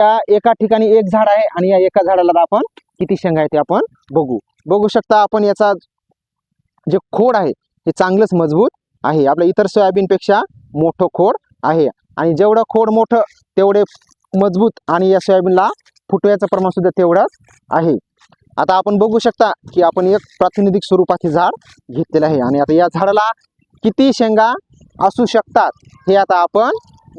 या एका ठिकाणी एक झाड आहे आणि या एका झाडाला आपण किती शेंगा आहे ते आपण बघू. बघू शकता आपण याचा जे खोड आहे हे चांगलंच मजबूत आहे. आपल्या इतर सोयाबीनपेक्षा मोठं खोड आहे. आणि जेवढं खोड मोठं तेवढे मजबूत आणि या सोयाबीनला फुटव्याचं प्रमाण सुद्धा तेवढंच आहे. आता आपण बघू शकता की आपण एक प्रातिनिधिक स्वरूपाचे झाड घेतलेलं आहे. आणि आता या झाडाला किती शेंगा असू शकतात हे आता आपण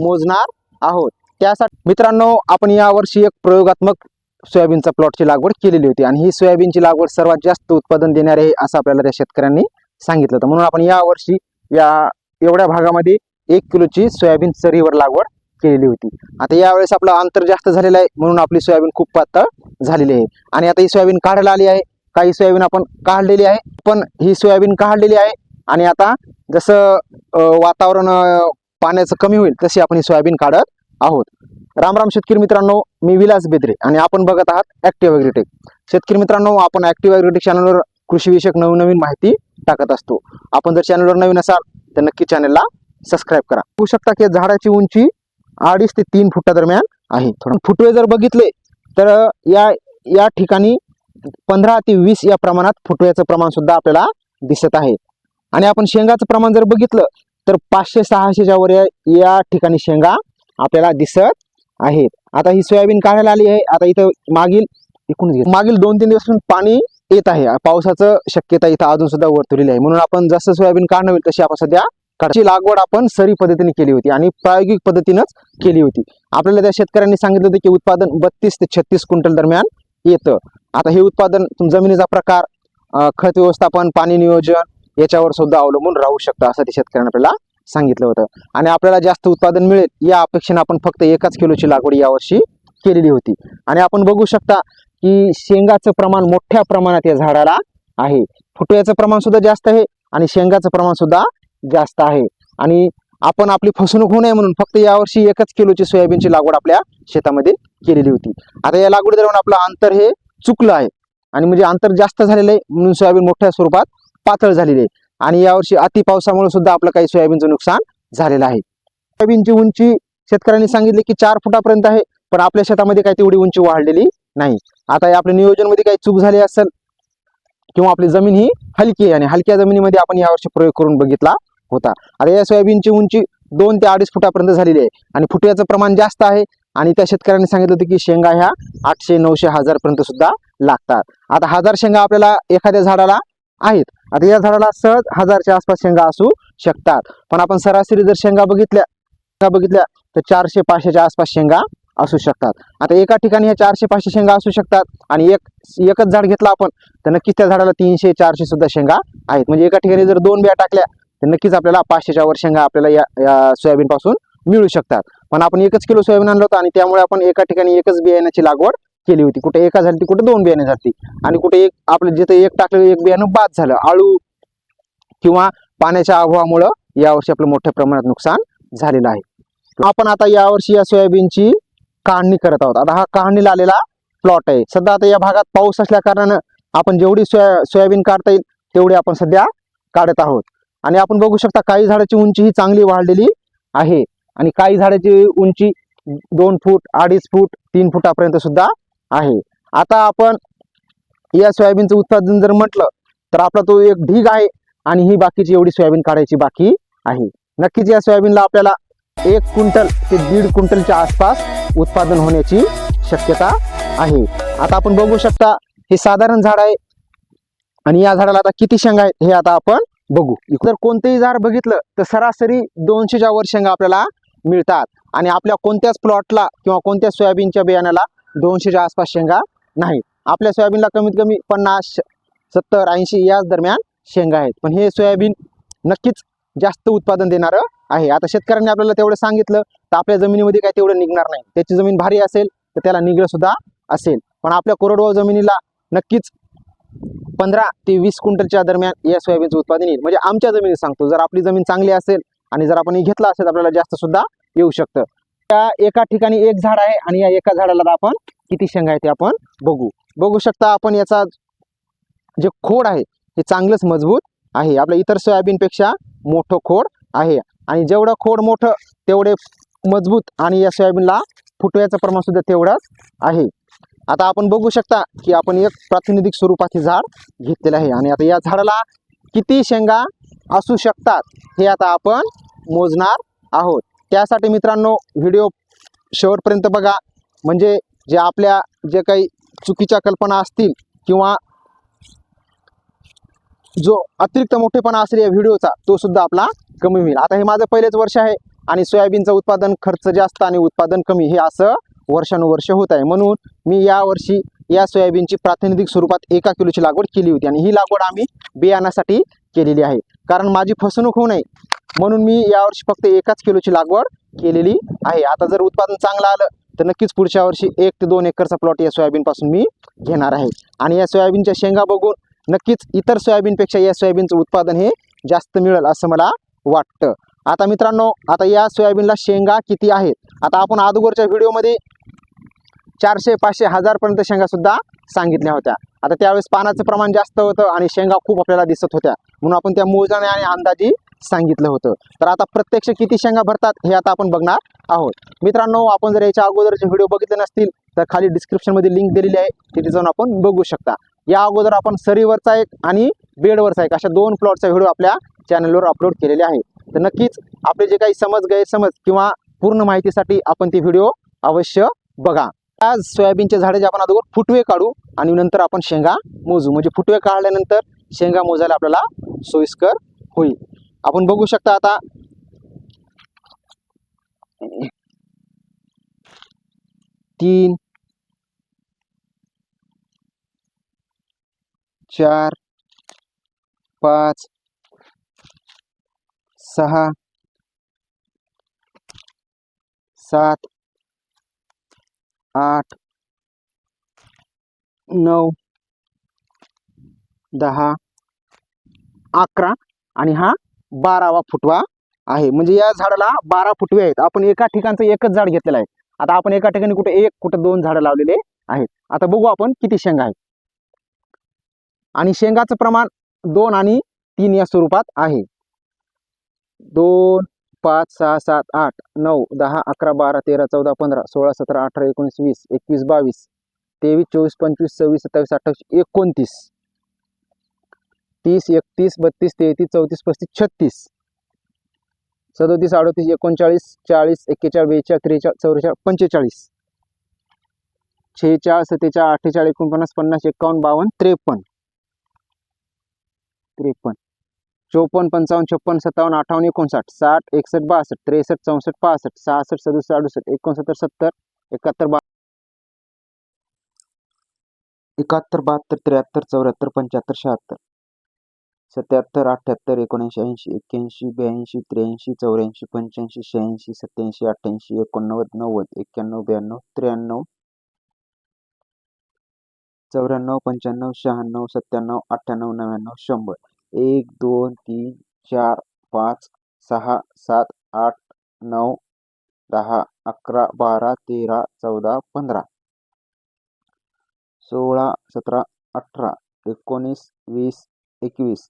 मोजणार आहोत. त्यासाठी मित्रांनो आपण यावर्षी एक प्रयोगात्मक सोयाबीनचा प्लॉटची लागवड केलेली होती आणि ही सोयाबीनची लागवड सर्वात जास्त उत्पादन देणारे आहे असं आपल्याला त्या शेतकऱ्यांनी सांगितलं होतं. म्हणून आपण यावर्षी या एवढ्या भागामध्ये एक किलोची सोयाबीन चरीवर लागवड केलेली होती. आता यावेळेस आपलं अंतर जास्त झालेलं आहे म्हणून आपली सोयाबीन खूप पातळ झालेली आहे. आणि आता ही सोयाबीन काढायला आली आहे. काही सोयाबीन आपण काढलेली आहे पण ही सोयाबीन काढलेली आहे आणि आता जसं वातावरण पाण्याचं कमी होईल तशी आपण ही सोयाबीन काढत आहोत. राम राम शेतकरी मित्रांनो मी विलास बेद्रे आणि आपण बघत आहात ऍक्टिव्ह ॲग्रिटेक शेतकरी मित्रांनो आपण ऍक्टिव्ह ॲग्रिटेक चॅनलवर कृषीविषयक नवनवीन माहिती टाकत असतो. आपण जर चॅनलवर नवीन असाल तर नक्की चॅनलला सबस्क्राईब करा. होऊ शकता की झाडाची उंची अडीच ते तीन फुटादरम्यान आहे. थोडं फुटवे जर बघितले तर या या ठिकाणी पंधरा ते वीस या प्रमाणात फुटव्याचं प्रमाण सुद्धा आपल्याला दिसत आहे. आणि आपण शेंगाचं प्रमाण जर बघितलं तर पाचशे सहाशेच्या वर या ठिकाणी शेंगा आपल्याला दिसत आहेत. आता ही सोयाबीन काढायला आली आहे. आता इथं मागील एकूण मागील दोन तीन दिवसापासून पाणी येत आहे. पावसाचं शक्यता इथं अजून सुद्धा वर्तवलेली आहे. म्हणून आपण जसं सोयाबीन काढणं होईल तशी आपण सध्या काढायची. लागवड आपण सरी पद्धतीने केली होती आणि प्रायोगिक पद्धतीनंच केली होती. आपल्याला त्या शेतकऱ्यांनी सांगितलं होतं की उत्पादन बत्तीस ते छत्तीस क्विंटल दरम्यान येतं. आता हे उत्पादन तुम- जमिनीचा प्रकार खत व्यवस्थापन पाणी नियोजन याच्यावर सुद्धा अवलंबून राहू शकतं असं ते शेतकऱ्यांना आपल्याला सांगितलं होतं. आणि आपल्याला जास्त उत्पादन मिळेल या अपेक्षेने आपण फक्त एकाच किलोची लागवड यावर्षी केलेली होती. आणि आपण बघू शकता की शेंगाचं प्रमाण मोठ्या प्रमाणात या झाडाला आहे. फुटव्याचं प्रमाण सुद्धा जास्त आहे आणि शेंगाचं प्रमाण सुद्धा जास्त आहे. आणि आपण आपली फसवणूक होऊ नये म्हणून फक्त यावर्षी एकच किलोची सोयाबीनची लागवड आपल्या शेतामध्ये केलेली होती. आता या लागवडी दरम्यान आपलं अंतर हे चुकलं आहे. आणि म्हणजे अंतर जास्त झालेलं आहे म्हणून सोयाबीन मोठ्या स्वरूपात पातळ झालेली आहे. आणि यावर्षी अति पावसामुळे सुद्धा आपलं काही सोयाबीनचं नुकसान झालेलं आहे. सोयाबीनची उंची शेतकऱ्यांनी सांगितले की चार फुटापर्यंत आहे पण आपल्या शेतामध्ये काही तेवढी उंची वाढलेली नाही. आता या आपल्या नियोजनमध्ये काही चूक झाली असेल किंवा आपली जमीन ही हलकी आहे आणि हलक्या जमिनीमध्ये आपण यावर्षी प्रयोग करून बघितला होता. आता या सोयाबीनची उंची दोन ते अडीच फुटापर्यंत झालेली आहे आणि फुट्याचं प्रमाण जास्त आहे आणि त्या शेतकऱ्यांनी सांगितलं होतं की शेंगा ह्या आठशे नऊशे हजार पर्यंत सुद्धा लागतात. आता हजार शेंगा आपल्याला एखाद्या झाडाला आहेत. आता या झाडाला सहज हजारच्या आसपास शेंगा असू शकतात. पण आपण सरासरी जर शेंगा बघितल्या शेंगा बघितल्या तर चारशे पाचशेच्या आसपास शेंगा असू शकतात. आता एका ठिकाणी ह्या चारशे पाचशे शेंगा असू शकतात आणि एक एकच झाड घेतला आपण तर नक्कीच त्या झाडाला तीनशे चारशे सुद्धा शेंगा आहेत. म्हणजे एका ठिकाणी जर दोन बिया टाकल्या तर नक्कीच आपल्याला पाचशेच्या वर शेंगा आपल्याला या या सोयाबीन पासून मिळू शकतात. पण आपण एकच किलो सोयाबीन आणलं होतं आणि त्यामुळे आपण एका ठिकाणी एकच बियाण्याची लागवड केली होती. कुठे एका झाली कुठे दोन बियाणे झाली आणि कुठे एक आपलं जिथे एक टाकलं एक बियाणं बाद झालं. आळू किंवा पाण्याच्या अभावामुळं यावर्षी आपलं मोठ्या प्रमाणात नुकसान झालेलं आहे. आपण आता यावर्षी या सोयाबीनची काढणी करत आहोत. आता हा काढणीला आलेला प्लॉट आहे. सध्या आता या भागात पाऊस असल्या कारणानं आपण जेवढी सोया सोयाबीन काढता येईल तेवढी आपण सध्या काढत आहोत. आणि आपण बघू शकता काही झाडाची उंची ही चांगली वाढलेली आहे. आणि काही झाडाची उंची दोन फूट अडीच फूट तीन फुटापर्यंत सुद्धा आहे. आता आपण या सोयाबीनचं उत्पादन जर म्हटलं तर आपला तो एक ढीग आहे आणि ही बाकीची एवढी सोयाबीन काढायची बाकी आहे. नक्कीच या सोयाबीनला आपल्याला एक क्विंटल ते दीड क्विंटलच्या आसपास उत्पादन होण्याची शक्यता आहे. आता आपण बघू शकता हे साधारण झाड आहे आणि या झाडाला आता किती शेंगा आहेत हे आता आपण बघू. जर कोणतेही झाड बघितलं तर सरासरी दोनशेच्या वर शेंगा आपल्याला मिळतात. आणि आपल्या कोणत्याच प्लॉटला किंवा कोणत्याच सोयाबीनच्या बियाण्याला दोनशेच्या आसपास शेंगा नाही आपल्या सोयाबीनला कमीत कमी पन्नास सत्तर ऐंशी याच दरम्यान शेंगा आहेत. पण हे सोयाबीन नक्कीच जास्त उत्पादन देणारं आहे. आता शेतकऱ्यांनी आपल्याला तेवढं सांगितलं तर आपल्या जमिनीमध्ये काय तेवढं निघणार नाही. त्याची जमीन भारी असेल तर त्याला निघलं सुद्धा असेल. पण आपल्या कोरडवाहू जमिनीला नक्कीच पंधरा ते वीस क्विंटलच्या दरम्यान या सोयाबीनचं उत्पादन येईल. म्हणजे आमच्या जमिनीत सांगतो. जर आपली जमीन चांगली असेल आणि जर आपण हे घेतलं असेल तर आपल्याला जास्त सुद्धा येऊ शकतं. त्या एका ठिकाणी एक झाड आहे आणि या एका झाडाला आपण किती शेंगा आहे ते आपण बघू. बघू शकता आपण याचा जे खोड आहे हे चांगलंच मजबूत आहे. आपल्या इतर सोयाबीनपेक्षा मोठं खोड आहे. आणि जेवढं खोड मोठं तेवढे मजबूत आणि या सोयाबीनला फुटव्याचं प्रमाण सुद्धा तेवढंच आहे. आता आपण बघू शकता की आपण एक प्रातिनिधिक स्वरूपाचे झाड घेतलेलं आहे. आणि आता या झाडाला किती शेंगा असू शकतात हे आता आपण मोजणार आहोत. त्यासाठी मित्रांनो व्हिडिओ शेवटपर्यंत बघा. म्हणजे जे आपल्या जे काही चुकीच्या कल्पना असतील किंवा जो अतिरिक्त मोठेपणा असेल या व्हिडिओचा तो सुद्धा आपला कमी होईल. आता हे माझं पहिलेच वर्ष आहे आणि सोयाबीनचं उत्पादन खर्च जास्त आणि उत्पादन कमी हे असं वर्षानुवर्ष होत आहे. म्हणून मी यावर्षी या सोयाबीनची प्रातिनिधिक स्वरूपात एका किलोची लागवड केली होती आणि ही लागवड आम्ही बियाण्यासाठी केलेली आहे. कारण माझी फसवणूक होऊ नये. म्हणून मी यावर्षी फक्त एकाच किलोची लागवड केलेली आहे. आता जर उत्पादन चांगलं आलं तर नक्कीच पुढच्या वर्षी एक ते दोन एकरचा प्लॉट या सोयाबीनपासून मी घेणार आहे. आणि या सोयाबीनच्या शेंगा बघून नक्कीच इतर सोयाबीनपेक्षा या सोयाबीनचं उत्पादन हे जास्त मिळेल असं मला वाटतं. आता मित्रांनो आता या सोयाबीनला शेंगा किती आहेत? आता आपण अगोदरच्या व्हिडिओमध्ये चारशे पाचशे हजारपर्यंत शेंगासुद्धा सांगितल्या होत्या. आता त्यावेळेस पानाचं प्रमाण जास्त होतं आणि शेंगा खूप आपल्याला दिसत होत्या. म्हणून आपण त्या मोजाने आणि अंदाजी सांगितलं होतं. तर आता प्रत्यक्ष किती शेंगा भरतात हे आता आपण बघणार आहोत. मित्रांनो आपण जर याच्या अगोदरचे व्हिडिओ बघितले नसतील तर खाली डिस्क्रिप्शनमध्ये लिंक दिलेली आहे. तिथे जाऊन आपण बघू शकता. या अगोदर आपण सरीवरचा एक आणि बेडवरचा एक अशा दोन प्लॉटचा व्हिडिओ आपल्या चॅनलवर अपलोड केलेले आहे. तर नक्कीच आपले जे काही समज गैरसमज किंवा पूर्ण माहितीसाठी आपण ते व्हिडिओ अवश्य बघा. आज सोयाबीनचे झाडे जे आपण अगोदर फुटवे काढू आणि नंतर आपण शेंगा मोजू. म्हणजे फुटवे काढल्यानंतर शेंगा मोजायला आपल्याला सोयीस्कर होईल. आपण बघू शकता आता. तीन चार पाच सहा सात आठ नऊ दहा अकरा आणि हा बारावा फुटवा आहे. म्हणजे या झाडाला बारा फुटवे आहेत. आपण एका ठिकाणचं एकच झाड घेतलेलं आहे. आता आपण एका ठिकाणी कुठे एक कुठं दोन झाडं लावलेले आहेत. आता बघू आपण किती शेंगा आहेत. आणि शेंगाचं प्रमाण दोन आणि तीन या स्वरूपात आहे. दोन पाच सहा सात आठ नऊ दहा अकरा बारा तेरा चौदा पंधरा सोळा सतरा अठरा एकोणीस वीस एकवीस बावीस तेवीस चोवीस पंचवीस सव्वीस सत्तावीस अठ्ठावीस एकोणतीस. तीस एकतीस बत्तीस तेहतीस चौतीस पस्तीस छत्तीस. सदोतीस अडोतीस एकोणचाळीस चाळीस एक्केचाळीस बेचाळीस त्रेचाळीस चौवेचाळीस पंचेचाळीस. छेचाळीस सत्तेचाळीस अठ्ठेचाळीस एकोणपन्नास पन्नास एकावन्न बावन्न त्रेपन्न. त्रेपन्न. चोपन्न पंचावन्न छप्पन्न सत्तावन्न अठ्ठावन्न एकोणसाठ. साठ एकसष्ट बासष्ट त्रेसष्ट चौसष्ट पासष्ट. सहासष्ट सदुसष्ट अडुसष्ट एकोणसत्तर सत्तर एकाहत्तर बा एकाहत्तर बहात्तर त्र्याहत्तर चौऱ्याहत्तर पंच्याहत्तर शहात्तर. सत्याहत्तर अठ्ठ्याहत्तर एकोणऐंशी ऐंशी एक्क्याऐंशी ब्याऐंशी त्र्याऐंशी चौऱ्याऐंशी पंच्याऐंशी शहाऐंशी सत्याऐंशी अठ्ठ्याऐंशी एकोणनव्वद नव्वद एक्क्याण्णव ब्याण्णव त्र्याण्णव चौऱ्याण्णव पंच्याण्णव शहाण्णव सत्त्याण्णव अठ्ठ्याण्णव नव्याण्णव शंभर. एक दोन तीन चार पाच सहा सात आठ नऊ दहा अकरा बारा तेरा चौदा पंधरा. सोळा सतरा अठरा एकोणीस वीस एकवीस.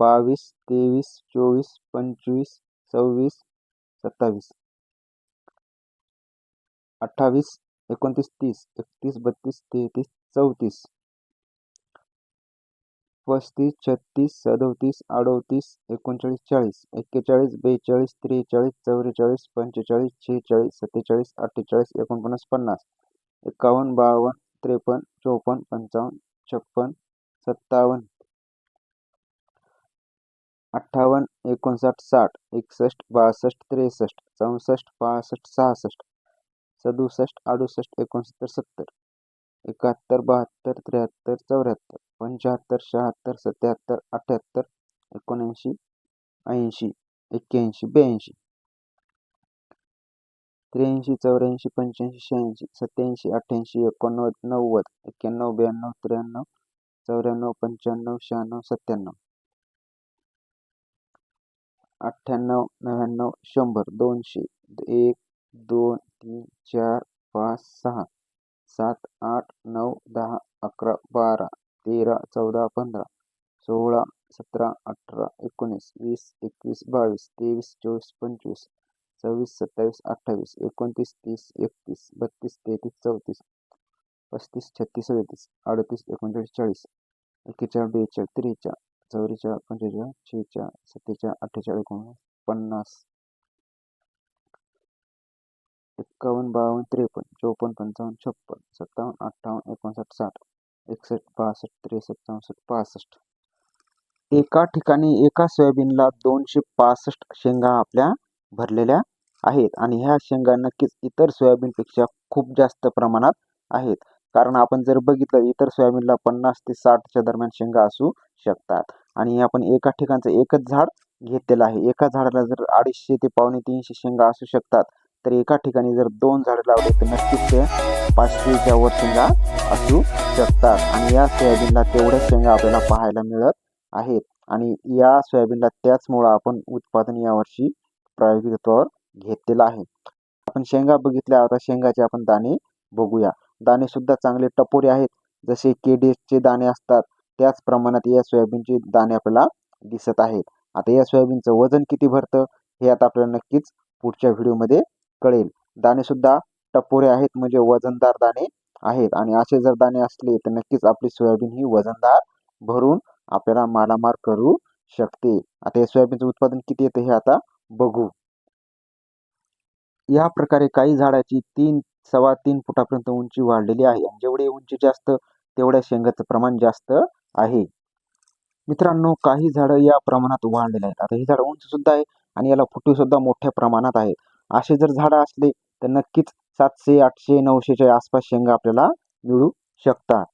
बावीस तेवीस चोवीस पंचवीस सव्वीस सत्तावीस. अठ्ठावीस एकोणतीस तीस एकतीस बत्तीस तेहतीस चौतीस. पस्तीस छत्तीस सदोतीस अडोतीस एकोणचाळीस चाळीस. एक्केचाळीस बेचाळीस त्रेचाळीस चौवेचाळीस पंचेचाळीस शेहेचाळीस सत्तेचाळीस अठ्ठेचाळीस एकोणपन्नास पन्नास. एकावन्न बावन्न त्रेपन्न चोपन्न पंचावन्न छप्पन्न सत्तावन्न. अठ्ठावन्न एकोणसाठ साठ एकसष्ट बासष्ट त्रेसष्ट चौसष्ट पासष्ट सहासष्ट सदुसष्ट अडुसष्ट एकोणसत्तर सत्तर एकाहत्तर बहात्तर त्र्याहत्तर चौऱ्याहत्तर पंच्याहत्तर शहात्तर सत्याहत्तर अठ्ठ्याहत्तर एकोणऐंशी ऐंशी एक्क्याऐंशी ब्याऐंशी त्र्याऐंशी चौऱ्याऐंशी पंच्याऐंशी शहाऐंशी सत्याऐंशी अठ्ठ्याऐंशी एकोणनव्वद नव्वद एक्क्याण्णव ब्याण्णव त्र्याण्णव चौऱ्याण्णव पंच्याण्णव शहाण्णव सत्त्याण्णव. अठ्ठ्याण्णव नव्याण्णव शंभर दोनशे एक दोन तीन चार पाच सहा सात आठ नऊ दहा अकरा बारा तेरा चौदा पंधरा सोळा सतरा अठरा एकोणीस वीस एकवीस बावीस तेवीस चोवीस पंचवीस सव्वीस सत्तावीस अठ्ठावीस एकोणतीस तीस एकतीस बत्तीस तेहतीस चौतीस पस्तीस छत्तीस सदतीस अडतीस एकोणचाळीस चाळीस एक्केचाळीस बेचाळीस त्रेचाळीस चौवेचाळीस पंचेचाळीस शेहेचाळीस सत्तेचाळीस अठ्ठेचाळीस एकोणीस पन्नास एक्कावन्न बावन्न त्रेपन्न चौपन्न पंचावन्न छप्पन सत्तावन्न अठ्ठावन्न एकोणसाठ साठ एकसष्ट बासष्ट त्रेसष्ट चौसष्ट पासष्ट. एका ठिकाणी एका सोयाबीनला दोनशे पासष्ट शेंगा आपल्या भरलेल्या आहेत आणि ह्या शेंगा नक्कीच इतर सोयाबीनपेक्षा खूप जास्त प्रमाणात आहेत. कारण आपण जर बघितलं इतर सोयाबीनला पन्नास ते साठच्या दरम्यान शेंगा असू शकतात. आणि आपण एका ठिकाणचं एकच झाड घेतलेलं आहे. एका झाडाला जर अडीचशे ते पावणे तीनशे शेंगा असू शकतात तर एका ठिकाणी जर दोन झाडं लावले तर नक्कीच ते पाचशेच्या वर शेंगा असू शकतात. आणि या सोयाबीनला तेवढ्याच शेंगा आपल्याला पाहायला मिळत आहेत. आणि या सोयाबीनला त्याचमुळं आपण उत्पादन यावर्षी प्रायोगिक तत्वावर घेतलेलं आहे. आपण शेंगा बघितल्या आता शेंगाचे आपण दाणे बघूया. दाणेसुद्धा चांगले टपोरे आहेत. जसे केडीएसचे दाणे असतात त्याच प्रमाणात या सोयाबीनचे दाणे आपल्याला दिसत आहेत. आता या सोयाबीनचं वजन किती भरतं हे आता आपल्याला नक्कीच पुढच्या व्हिडिओमध्ये कळेल. दाणेसुद्धा टपोरे आहेत म्हणजे वजनदार दाणे आहेत. आणि असे जर दाणे असले तर नक्कीच आपली सोयाबीन ही वजनदार भरून आपल्याला मारामार करू शकते. आता या सोयाबीनचं उत्पादन किती येतं हे आता बघू. या प्रकारे काही झाडाची तीन सव्वा तीन फुटापर्यंत उंची वाढलेली आहे आणि जेवढी उंची जास्त तेवढ्या शेंगाचं प्रमाण जास्त आहे. मित्रांनो काही झाडं या प्रमाणात वाढलेले आहेत. आता ही झाड उंच सुद्धा आहे आणि याला फुटवे सुद्धा मोठ्या प्रमाणात आहेत असे जर झाडं असले तर नक्कीच सातशे आठशे नऊशेच्या आसपास शेंगा आपल्याला मिळू शकतात.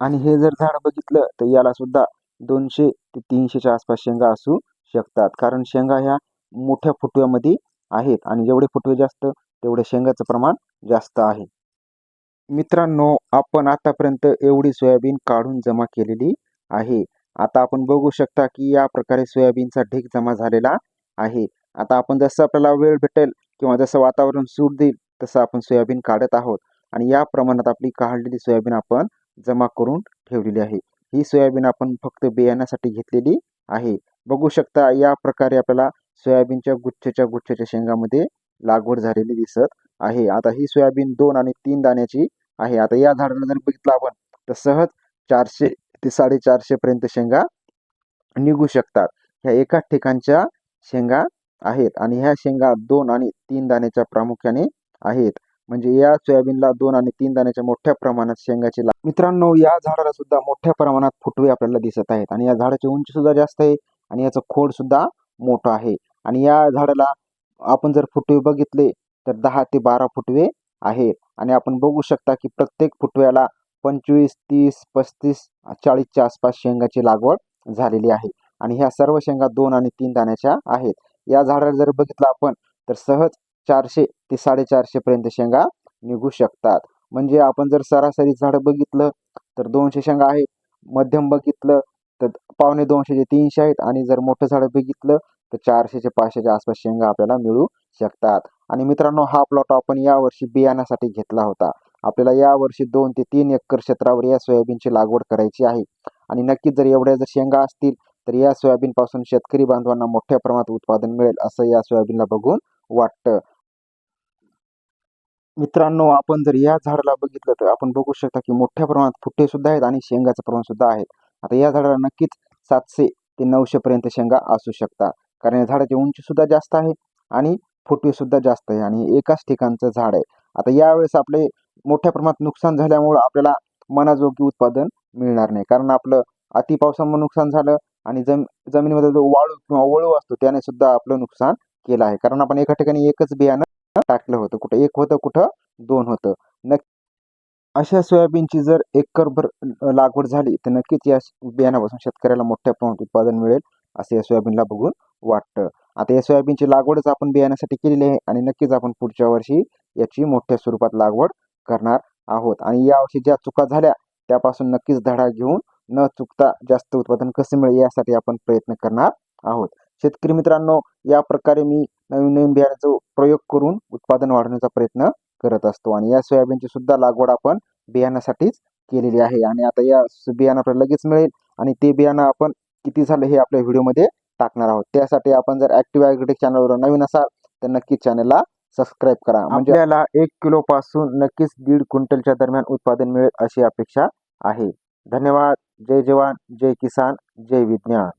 आणि हे जर झाड बघितलं तर याला सुद्धा दोनशे ते तीनशेच्या आसपास शेंगा असू शकतात. कारण शेंगा ह्या मोठ्या फुटव्यामध्ये आहेत आणि जेवढे फुटवे जास्त तेवढे शेंगाचं प्रमाण जास्त आहे. मित्रांनो आपण आतापर्यंत एवढी सोयाबीन काढून जमा केलेली आहे. आता आपण बघू शकता की या प्रकारे सोयाबीनचा ढीक जमा झालेला आहे. आता आपण जसं आपल्याला वेळ भेटेल किंवा जसं वातावरण सूट देईल तसं आपण सोयाबीन काढत आहोत. आणि या प्रमाणात आपली काढलेली सोयाबीन आपण जमा करून ठेवलेली आहे. ही सोयाबीन आपण फक्त बियाण्यासाठी घेतलेली आहे. बघू शकता या प्रकारे आपल्याला सोयाबीनच्या गुच्छेच्या गुच्छेच्या शेंगामध्ये लागवड झालेली दिसत आहे. आता ही सोयाबीन दोन आणि तीन दाण्याची आहे. आता या झाडाला जर बघितलं आपण तर सहज चारशे ते साडेचारशे पर्यंत शेंगा निघू शकतात. ह्या एकाच ठिकाणच्या शेंगा आहेत आणि ह्या शेंगा दोन आणि तीन दाण्याच्या प्रामुख्याने आहेत. म्हणजे या सोयाबीनला दोन आणि तीन दाण्याच्या मोठ्या प्रमाणात शेंगाची लाग मित्रांनो या झाडाला सुद्धा मोठ्या प्रमाणात फुटवे आपल्याला दिसत आहेत आणि या झाडाची उंची सुद्धा जास्त आहे आणि याचं खोड सुद्धा मोठं आहे. आणि या झाडाला आपण जर फुटवे बघितले तर दहा ते बारा फुटवे आहेत. आणि आपण बघू शकता की प्रत्येक फुटव्याला पंचवीस तीस पस्तीस चाळीसच्या आसपास शेंगाची लागवड झालेली आहे. आणि ह्या सर्व शेंगा दोन आणि तीन दाण्याच्या आहेत. या झाडाला जर बघितलं आपण तर सहज चारशे ते साडेचारशे पर्यंत शेंगा निघू शकतात. म्हणजे आपण जर सरासरी झाडं बघितलं तर दोनशे शेंगा आहेत. मध्यम बघितलं तर पावणे दोनशे ते तीनशे आहेत. आणि जर मोठं झाडं बघितलं तर चारशेचे पाचशेच्या आसपास शेंगा आपल्याला मिळू शकतात. आणि मित्रांनो हा प्लॉट आपण यावर्षी बियाण्यासाठी घेतला होता. आपल्याला यावर्षी दोन ते तीन एकर क्षेत्रावर या सोयाबीनची लागवड करायची आहे. आणि नक्कीच जर एवढ्या जर शेंगा असतील तर या सोयाबीनपासून शेतकरी बांधवांना मोठ्या प्रमाणात उत्पादन मिळेल असं या सोयाबीनला बघून वाटतं. मित्रांनो आपण जर या झाडाला बघितलं तर आपण बघू शकता की मोठ्या प्रमाणात फुटे सुद्धा आहेत आणि शेंगाचं प्रमाण सुद्धा आहे. आता या झाडाला नक्कीच सातशे ते नऊशे पर्यंत शेंगा असू शकतात. कारण या झाडाची उंचीसुद्धा जास्त आहे आणि फुटवीसुद्धा जास्त आहे आणि एकाच ठिकाणचं झाड आहे. आता यावेळेस आपले मोठ्या प्रमाणात नुकसान झाल्यामुळं आपल्याला मनाजोगी उत्पादन मिळणार नाही. कारण आपलं अति पावसामुळे नुकसान झालं आणि जम जमिनीमध्ये जो वाळू किंवा वळू असतो त्याने सुद्धा आपलं नुकसान केलं आहे. कारण आपण एका ठिकाणी एकच बियाणं टाकलं होतं. कुठं एक होतं कुठं दोन होतं. नक्की अशा सोयाबीनची जर एकरभर लागवड झाली तर नक्कीच या बियाण्यापासून शेतकऱ्याला मोठ्या प्रमाणात उत्पादन मिळेल. असं या सोयाबीनला बघून वाटतं. आता या सोयाबीनची लागवडच आपण बियाण्यासाठी केलेली आहे आणि नक्कीच आपण पुढच्या वर्षी याची मोठ्या स्वरूपात लागवड करणार आहोत. आणि यावर्षी ज्या चुका झाल्या त्यापासून नक्कीच धडा घेऊन न चुकता जास्त उत्पादन कसं मिळेल यासाठी आपण प्रयत्न करणार आहोत. शेतकरी मित्रांनो या प्रकारे मी नवीन नवीन बियाण्याचा प्रयोग करून उत्पादन वाढवण्याचा प्रयत्न करत असतो. आणि या सोयाबीनची सुद्धा लागवड आपण बियाण्यासाठीच केलेली आहे. आणि आता या बियाणं आपल्याला लगेच मिळेल आणि ते बियाणं आपण किती झालं हे आपल्या व्हिडिओमध्ये टाकणार आहोत. त्यासाठी आपण जर ऍक्टिव्ह ॲग्रिटेक चॅनलवर नवीन असाल तर नक्कीच चॅनलला सबस्क्राईब करा. म्हणजे आपल्याला एक किलो पासून नक्कीच दीड क्विंटलच्या दरम्यान उत्पादन मिळेल अशी अपेक्षा आहे. धन्यवाद. जय जवान. जय किसान. जय विज्ञान.